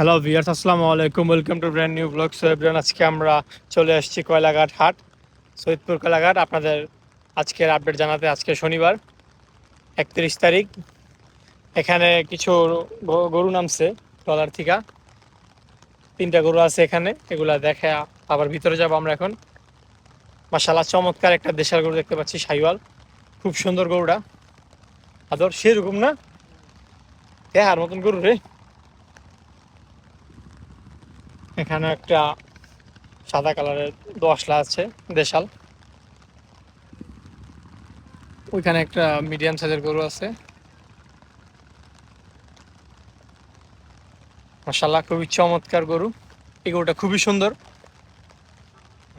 Hello viewers আসসালামু আলাইকুম welcome to brand new blog so আজকে আমরা চলে আসছি কয়লাঘাট হাট, সৈয়দপুর কয়লাঘাট। আপনাদের আজকের আপডেট জানাতে আজকে শনিবার, একত্রিশ তারিখ। এখানে কিছু গরু নামছে ট্রলার থিকা। তিনটা গরু আছে এখানে, এগুলা দেখে আবার ভিতরে যাব আমরা এখন। মাসাল্লাহ চমৎকার একটা দেশাল গরু দেখতে পাচ্ছি, সাইওয়াল। খুব সুন্দর গরুটা। আদর, সেরকম না? হ্যাঁ আর মতন গরু রে। এখানে একটা সাদা কালারের দশলা আছে, দেশাল। ওইখানে একটা মিডিয়াম সাইজের গরু আছে। মাসাল্লাহ খুবই চমৎকার গরু। এই গরুটা খুবই সুন্দর।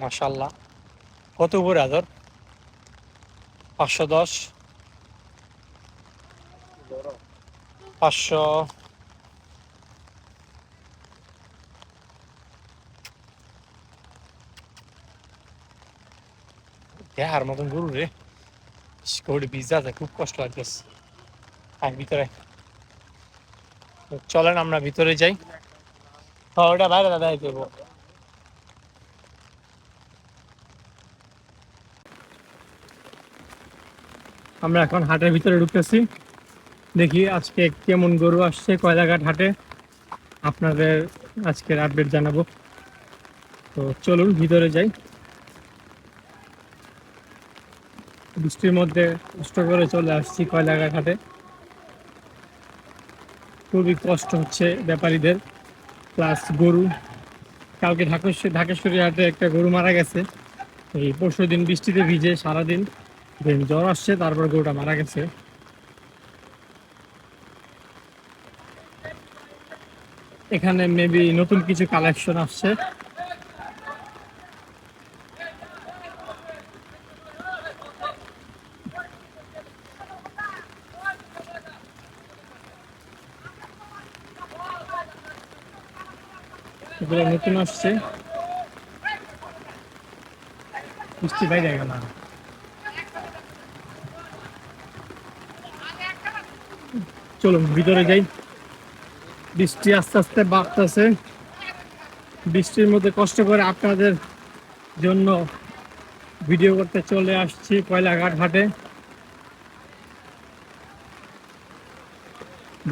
মাসাল্লাহ কত উপরে আদর? পাঁচশো দশ। পাঁচশো দেখার মতন গরু রে। গরুটি ভিজা আছে খুব কষ্ট লাগতেছে। আর ভিতরে। চলেন, আমরা ভিতরে যাই। হ্যাঁ ওটা বাইরে দাদা দেবো। আমরা এখন হাটের ভিতরে ঢুকতেছি। দেখি আজকে কেমন গরু আসছে কয়লাঘাট হাটে। আপনাদের আজকের আপডেট জানাব। তো চলুন, ভিতরে যাই। বৃষ্টির মধ্যে কষ্ট করে চলে আসছি কয়লাঘাট। খুবই কষ্ট হচ্ছে ব্যাপারীদের। প্লাস গরু, কালকে ঢাকেশ্বরী ঢাকেশ্বরী হাটে একটা গরু মারা গেছে। এই পরশু দিন বৃষ্টিতে ভিজে সারাদিন। দেন জ্বর আসছে, তারপর গরুটা মারা গেছে। এখানে মেবি নতুন কিছু কালেকশন আসছে এগুলো নতুন আসছে। বৃষ্টি বাইরে গেল চলুন, ভিতরে যাই। বৃষ্টি আস্তে আস্তে বাড়তেছে। বৃষ্টির মধ্যে কষ্ট করে আপনাদের জন্য ভিডিও করতে চলে আসছি কয়লাঘাট ঘাটে।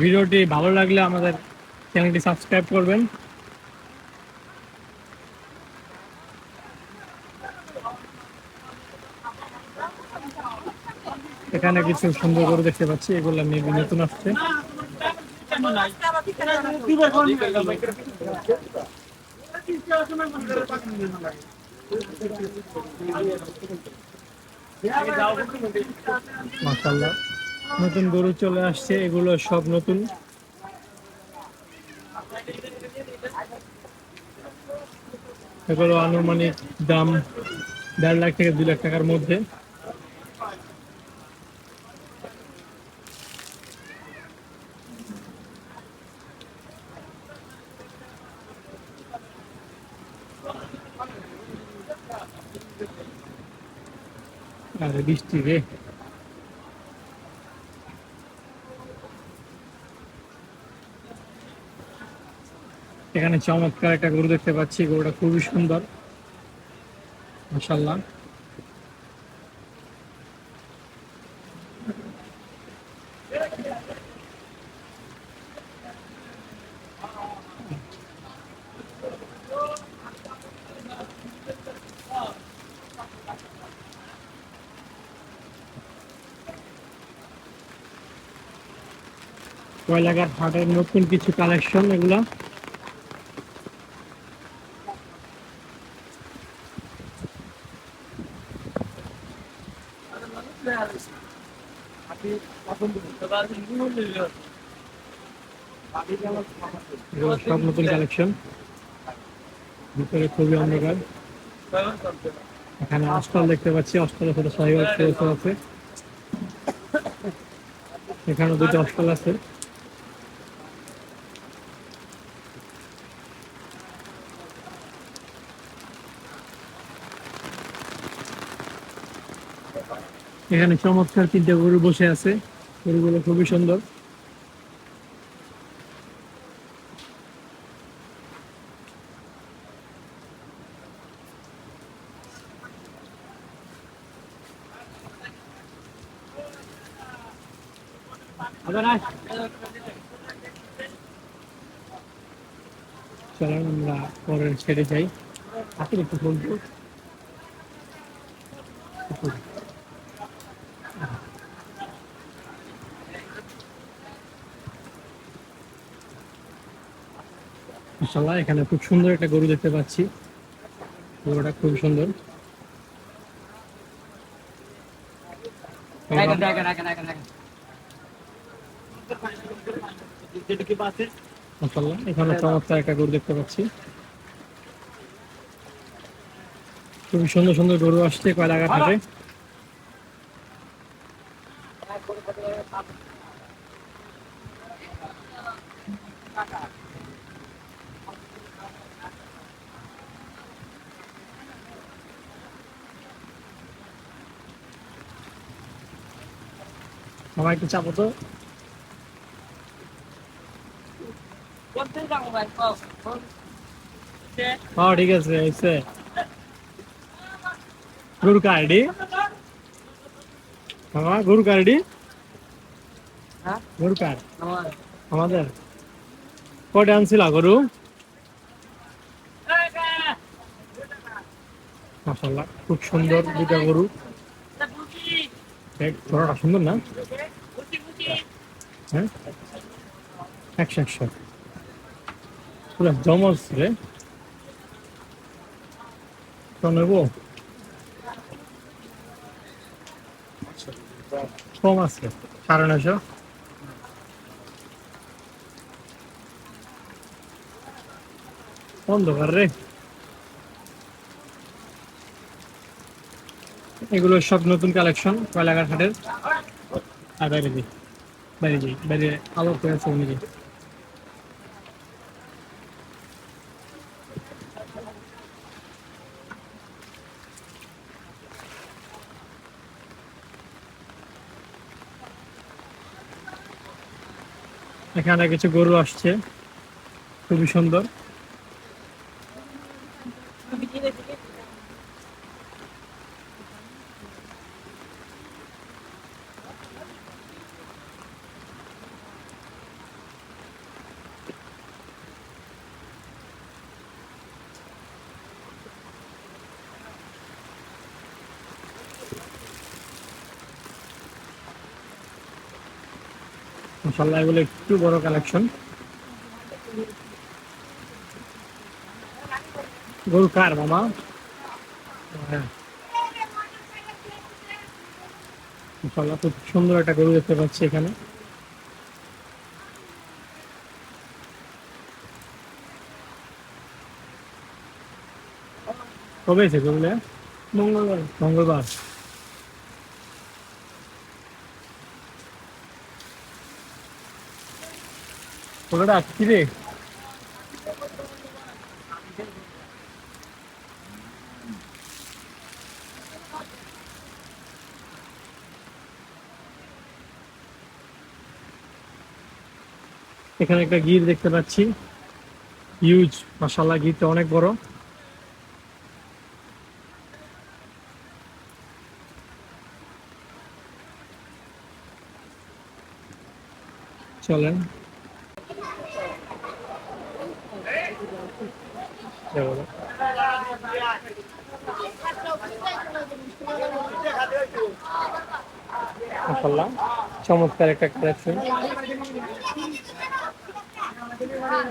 ভিডিওটি ভালো লাগলে আমাদের চ্যানেলটি সাবস্ক্রাইব করবেন। এখানে কিছু সুন্দর করে দেখতে পাচ্ছি, এগুলো মেবি নতুন আসছে। মাশাল্লাহ নতুন গরু চলে আসছে, এগুলো সব নতুন। এগুলো আনুমানিক দাম দেড় লাখ থেকে দুই লাখ টাকার মধ্যে আরে বৃষ্টি রে। এখানে চমৎকার একটা গরু দেখতে পাচ্ছি গরুটা খুবই সুন্দর মাসাল্লাহ কয়লাঘাট হাটের নতুন কিছু কালেকশন এগুলা। সব নতুন কালেকশন ভিতরে খুবই অন্ধকার। এখানে অস্টল দেখতে পাচ্ছি, অস্টলের সাথে সাহিওয়াল ক্রস আছে। এখানে দুটো অস্টল আছে। এখানে চমৎকার তিনটা গরু বসে আছে। গরুগুলো খুবই সুন্দর। চলেন আমরা পরের ছেড়ে যাই। আসলে একটু বলব। মাশাআল্লাহ এখানে খুব সুন্দর একটা গরু দেখতে পাচ্ছি। গরুটা খুব সুন্দর. এখানে চমৎকার একটা গরু দেখতে পাচ্ছি। খুবই সুন্দর সুন্দর গরু আসছে কয়লাঘাট হাটে সবাই একটু চাপো তো। হ্যাঁ ঠিক আছে গরু কার্ডি হ্যাঁ গরু কার্ডি? গরু কার আমার। আমাদের। কটা আনছিল গরু? মাসাল্লাহ খুব সুন্দর দুটা গরু। দেখ, গরুটা সুন্দর না হ্যাঁ একশো একশো পুরো জমজ রে তো নেব কম আছে সাড়ে নশো অন্ধকার রে এগুলো সব নতুন কালেকশন কয়লাঘাট হাটের আর বাইরে দিই বাইরে যাই। বাইরে আলো করে আছে নিজে এখানে কিছু গরু আসছে। খুবই সুন্দর। মাসাল্লাহ এগুলো একটু বড় কালেকশন গরু কার মামা? হ্যাঁ। মাশাআল্লাহ খুব সুন্দর একটা গরু দেখতে পাচ্ছি এখানে। কবে এসে গরুলে মঙ্গলবার। মঙ্গলবার। রে। এখানে একটা গির দেখতে পাচ্ছি। ইউজ মাসাল্লাহ গিরটা অনেক বড়। চলেন। চমৎকার একটা কালেকশন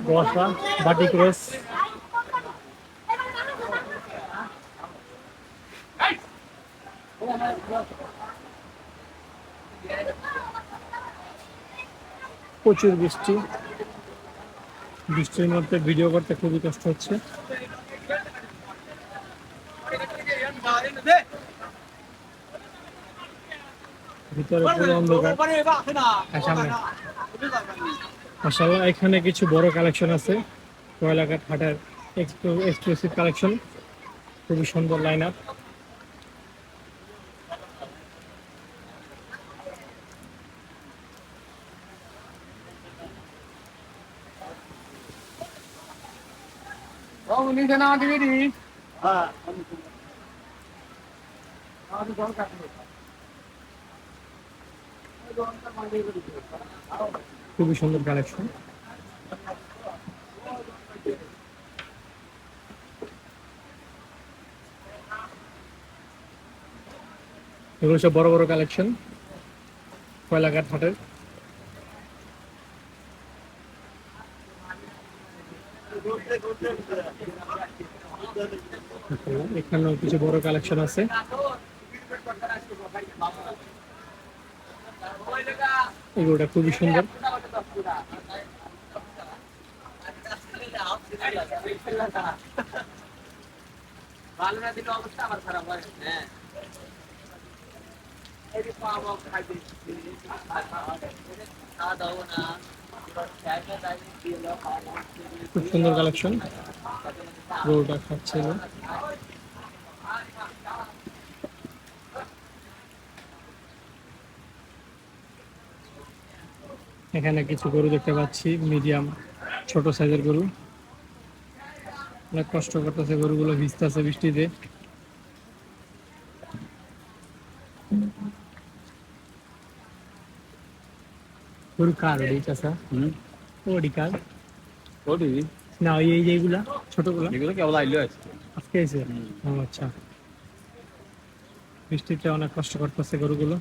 বসা বাটি ক্রস প্রচুর বৃষ্টি। বৃষ্টির মধ্যে ভিডিও করতে খুবই কষ্ট হচ্ছে। ভিতরে পুরো অন্ধকার। আর সামনে। মাসাল্লাহ এখানে কিছু বড় কালেকশন আছে। কয়লাঘাট হাটের এক্সক্লুসিভ কালেকশন খুবই সুন্দর লাইন আপ খুবই সুন্দর কালেকশন এগুলো সব বড় বড় কালেকশন কয়লাঘাট হাটের। এখানেও কিছু বড় কালেকশন আছে। এগুলোটা খুবই সুন্দর। না না খুব সুন্দর কালেকশন গরুটা খাচ্ছিল এখানে কিছু গরু দেখতে পাচ্ছি মিডিয়াম ছোট সাইজের গরু। অনেক কষ্ট করতেছে গরুগুলো ভিজতেছে বৃষ্টিতে। গরু কার ওডি চাষা ওডি কার? ওটি না ওই এই যেগুলা ছোটগুলা। এগুলো কেবল আইলো আজকে? আজকে এসে? ও আচ্ছা। বৃষ্টিতে অনেক কষ্ট করতেছে গরুগুলো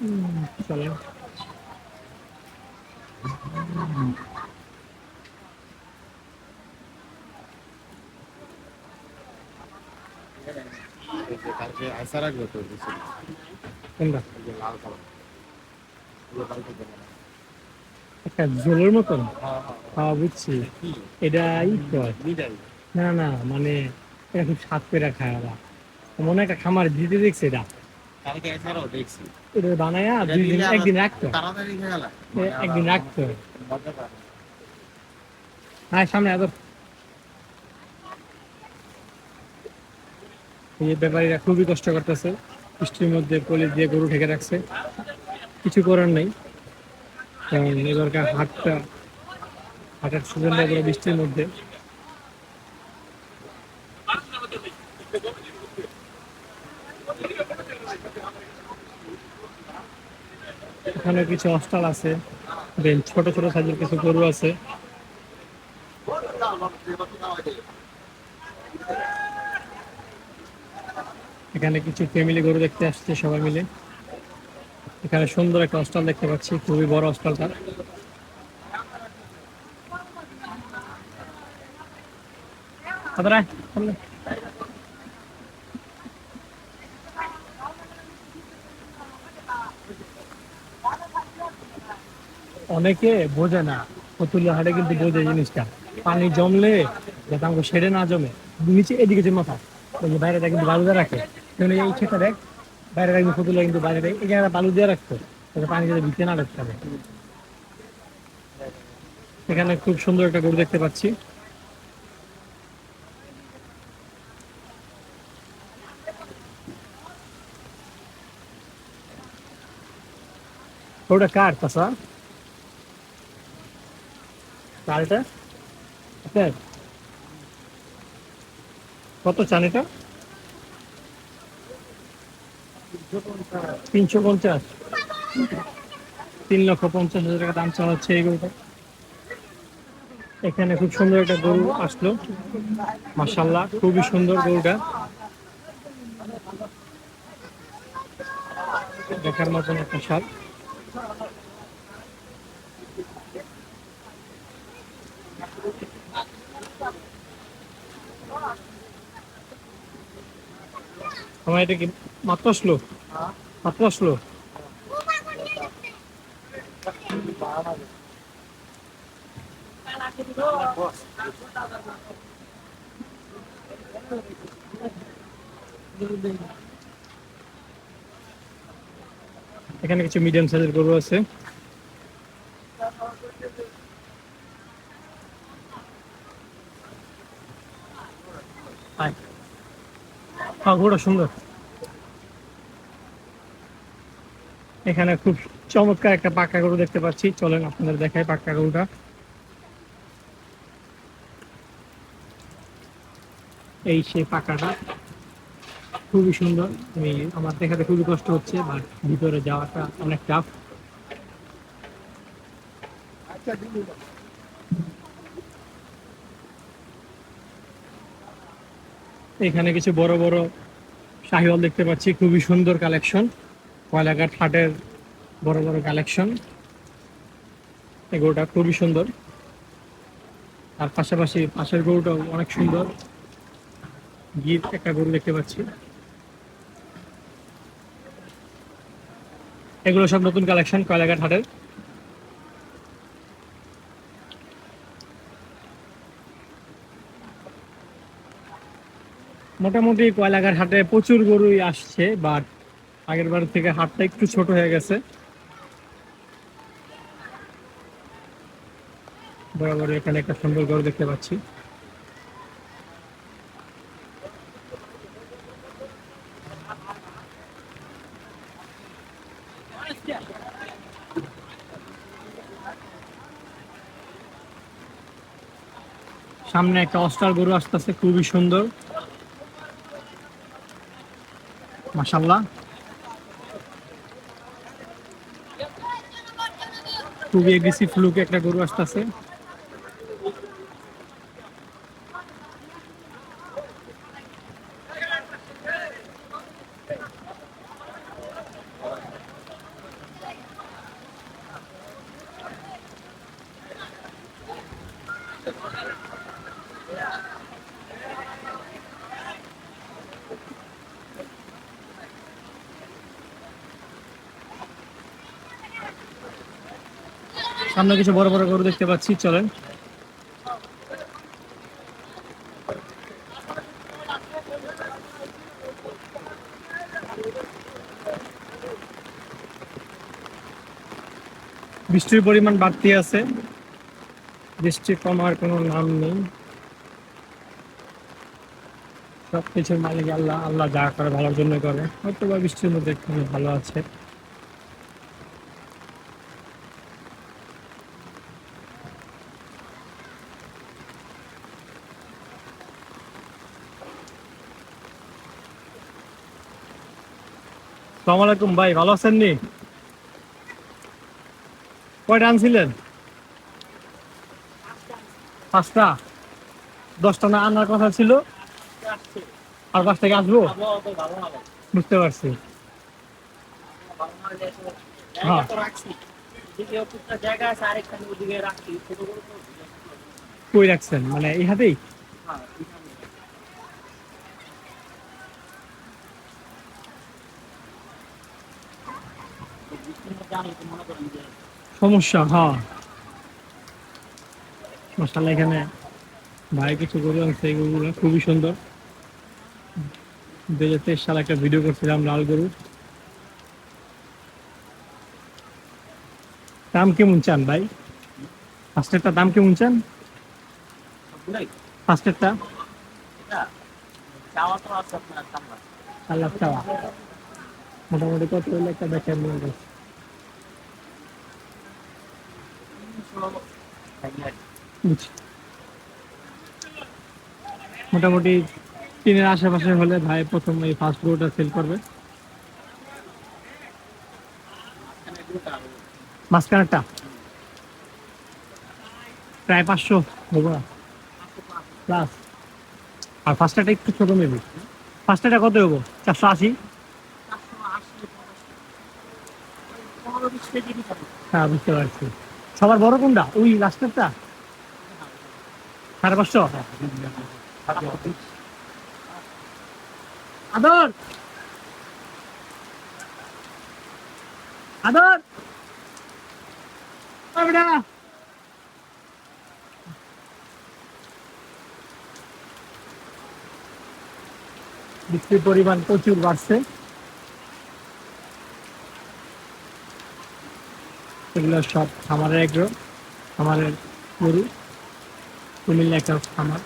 উম, চলো কোনটা লাল কালার। একটা জলের মতন? হ্যাঁ, হ্যাঁ, বুঝছি। এটা না না মানে এটা খুব স্বাদ করে খায় ওরা। মনে একটা খামার দিতে দেখছে এটা। এটা বানায়া দুই দিন একদিন রাখতো। একদিন রাখতো। হ্যাঁ সামনে এত এই ব্যাপারীরা খুবই কষ্ট করতেছে। বৃষ্টির মধ্যে পলি দিয়ে গরু ঢেকে রাখছে। কিছু করার নেই। কারণ এবারকার হাটটা হাটের এবার বৃষ্টির মধ্যে। এখানে কিছু অস্টাল আছে। দেন ছোট ছোট সাইজের কিছু গরু আছে। এখানে কিছু ফ্যামিলি গরু দেখতে আসছে সবাই মিলে। এখানে সুন্দর একটা অস্টাল দেখতে পাচ্ছি, খুবই বড় অস্টালটা অনেকে বোঝে না ফতুল্লা হাটে কিন্তু বোঝে জিনিসটা। পানি জমলে, যাতে আমাকে সেরে না জমে। নিচে এদিকে যে মাথা, ওই যে বাইরেটা কিন্তু বালু দিয়ে রাখে। যেমন এই ছেটা দেখ, বাইরে রাখবে, ফতুল্লা কিন্তু বাইরে দেয় এই জায়গাটা বালু দিয়ে রাখতো যাতে পানি যাতে ভিতরে না রাখতে হবে। এখানে খুব সুন্দর একটা গরু দেখতে পাচ্ছি। ওটা কার তাসা কারটা কত চান এটা? তিনশো পঞ্চাশ। তিন লক্ষ পঞ্চাশ হাজার টাকা দাম চাওয়া হচ্ছে এই গরুটা। এখানে খুব সুন্দর একটা গরু আসলো। মাসাল্লাহ খুবই সুন্দর গরুটা। দেখার মতন একটা স্বাদ আমার এটা কি মাত্র আসলো? এখানে কিছু মিডিয়াম সাইজের গরু আছে। আয়। হ্যাঁ সুন্দর। এখানে খুব চমৎকার একটা পাক্কা গরু দেখতে পাচ্ছি। চলেন আপনাদের দেখাই পাক্কা গরুটা। এই সেই পাকাটা। খুবই সুন্দর। আমি আমার দেখাতে খুবই কষ্ট হচ্ছে বাট ভিতরে যাওয়াটা অনেক টাফ এখানে কিছু বড় বড় শাহিওয়াল দেখতে পাচ্ছি। খুবই সুন্দর কালেকশন কয়লাঘাট হাটের বড় বড় কালেকশন এই গরুটা খুবই সুন্দর। আর পাশাপাশি পাশের গরুটাও অনেক সুন্দর। গির একটা গরু দেখতে পাচ্ছি। এগুলো সব নতুন কালেকশন কয়লাঘাট হাটের। মোটামুটি কয়লাঘাট হাটে প্রচুর গরুই আসছে বাট আগের বার থেকে হাটটা একটু ছোট হয়ে গেছে। বরাবর এখানে একটা সুন্দর গরু দেখতে পাচ্ছি। সামনে একটা অস্টার গরু আসতেছে, খুবই সুন্দর। মাসাল্লাহ খুবই এগ্রেসিভ লুক একটা গরু আসতেছে। সামনে কিছু বড় বড় গরু দেখতে পাচ্ছি, চলেন। বৃষ্টির পরিমাণ বাড়তি আছে। বৃষ্টি কমার কোনো নাম নেই। সবকিছুর মালিক আল্লাহ আল্লাহ যা করে ভালোর জন্য করে। হয়তো বা বৃষ্টির মধ্যে ভালো আছে। সালাম ভাই, ভালো আছেন নি? কয়টা আনছিলেন? পাঁচটা। দশটা না আনার কথা ছিল? আর পাঁচ থেকে আসব। বুঝতে পারছি। হ্যাঁ। কই রাখছেন? মানে এই হাতেই হ্যাঁ, এখানে। এই বৃষ্টির মধ্যে আমি তো মনে করেন যে সমস্যা হ্যাঁ। মশালা এখানে ভাই কিছু গরুগুলো খুবই সুন্দর। দু হাজার তেইশ সালে একটা ভিডিও করছিলাম, লাল গরু। দাম কেমন চান ভাই? ফার্স্টেরটা দাম কেমন চান? ফার্স্টেরটা চাওয়া। মোটামুটি কত হইলে একটা দেখে নিয়ে যাচ্ছে তিনশো খাইলে আর কি। বুঝছি। মোটামুটি তিনের আশেপাশে হলে ভাই প্রথম এই ফার্স্ট গরুটা সেল করবে। মাঝখানেরটা? প্রায় পাঁচশো হবে না। প্লাস আর ফার্স্টটা একটু ছোট নেবে ফার্স্টটা কত হব চারশো আশি? হ্যাঁ বুঝতে পারছি। সবার বড় কোনটা? ওই লাস্টেরটা সাড়ে পাঁচশো? আদর! আদর! বৃষ্টির পরিমাণ প্রচুর বাড়ছে। এগুলো সব খামারের এগ্রো খামারের গরু। কুমিল্লা একটা খামার।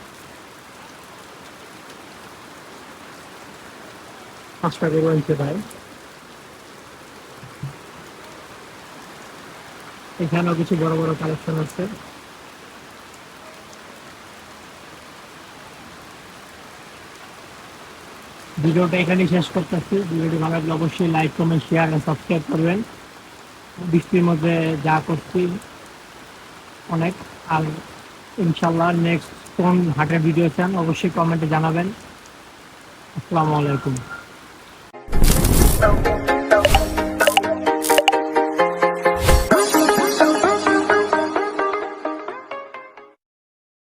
পাঁচটা গরু আনতে ভাই। এখানেও কিছু বড় বড় কালেকশন আছে। ভিডিওটা এখানেই শেষ করতেছি। ভিডিওটি ভালো লাগলে অবশ্যই লাইক কমেন্ট শেয়ার আর সাবস্ক্রাইব করবেন। বৃষ্টির মধ্যে যা করছি, অনেক। আর ইনশাল্লাহ নেক্সট কোন হাটের ভিডিও চান, অবশ্যই কমেন্টে জানাবেন। আসসালামু আলাইকুম।